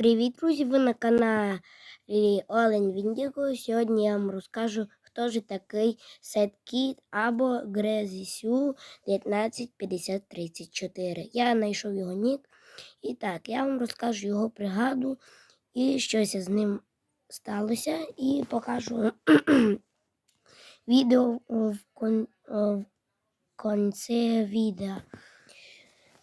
Привіт, друзі! Ви на каналі Олень Віндіго. Сьогодні я вам розкажу, хто ж такий Сеткіт або Грезісю 195034. Я знайшов його нік. І так, я вам розкажу його бригаду і щось з ним сталося. І покажу відео в, кон... в кінці відео.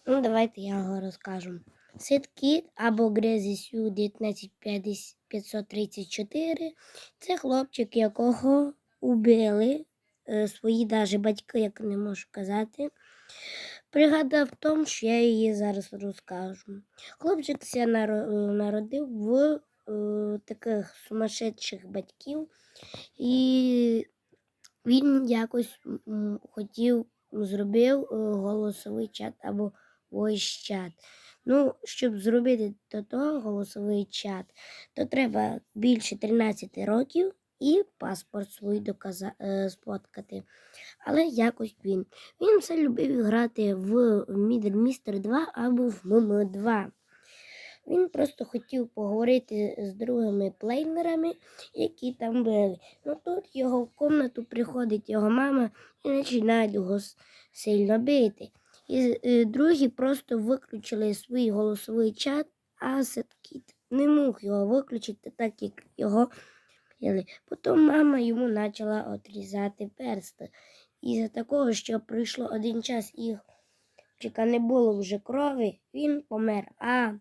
Ну, давайте я його розкажу. Ситкіт або Грезісю 19534 це хлопчик, якого убили е, свої даже батьки, як не можу казати. Пригада в тому, що я її зараз розкажу. Хлопчик ся е, народив в е, таких сумасшедших батьків, і він якось хотів зробив голосовий чат або voice чат. Ну, щоб зробити до того голосовий чат, то треба більше 13 років і паспорт свій доказа... е, сфоткати. Але якось він. Він все любив грати в Mister 2 або в ММ 2. Він просто хотів поговорити з другими плейнерами, які там були. Ну тут його в комнату приходить його мама і починає його сильно бити. І і другі просто виключили свій голосовий чат, а Сеткіт не мог його виключити, так як його били. Потім мама йому почала отрізати персти. І за такого, що пройшло один час і чека не було вже крові, він помер. А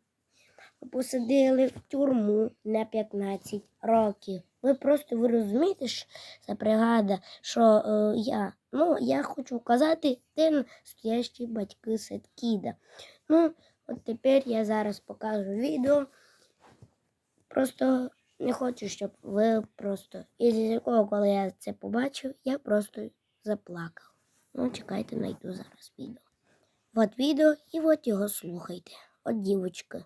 посадили в тюрму на 15 років. Ви просто ви розумієте, що це бригада, що е, я. Ну, я хочу казати, ти настоящі батьки Сеткіда. Ну, от тепер я зараз покажу відео. Просто не хочу, щоб ви просто. І з якого, коли я це побачив, я просто заплакав. Ну, чекайте, знайду зараз відео. От відео і от його слухайте. От дівочка.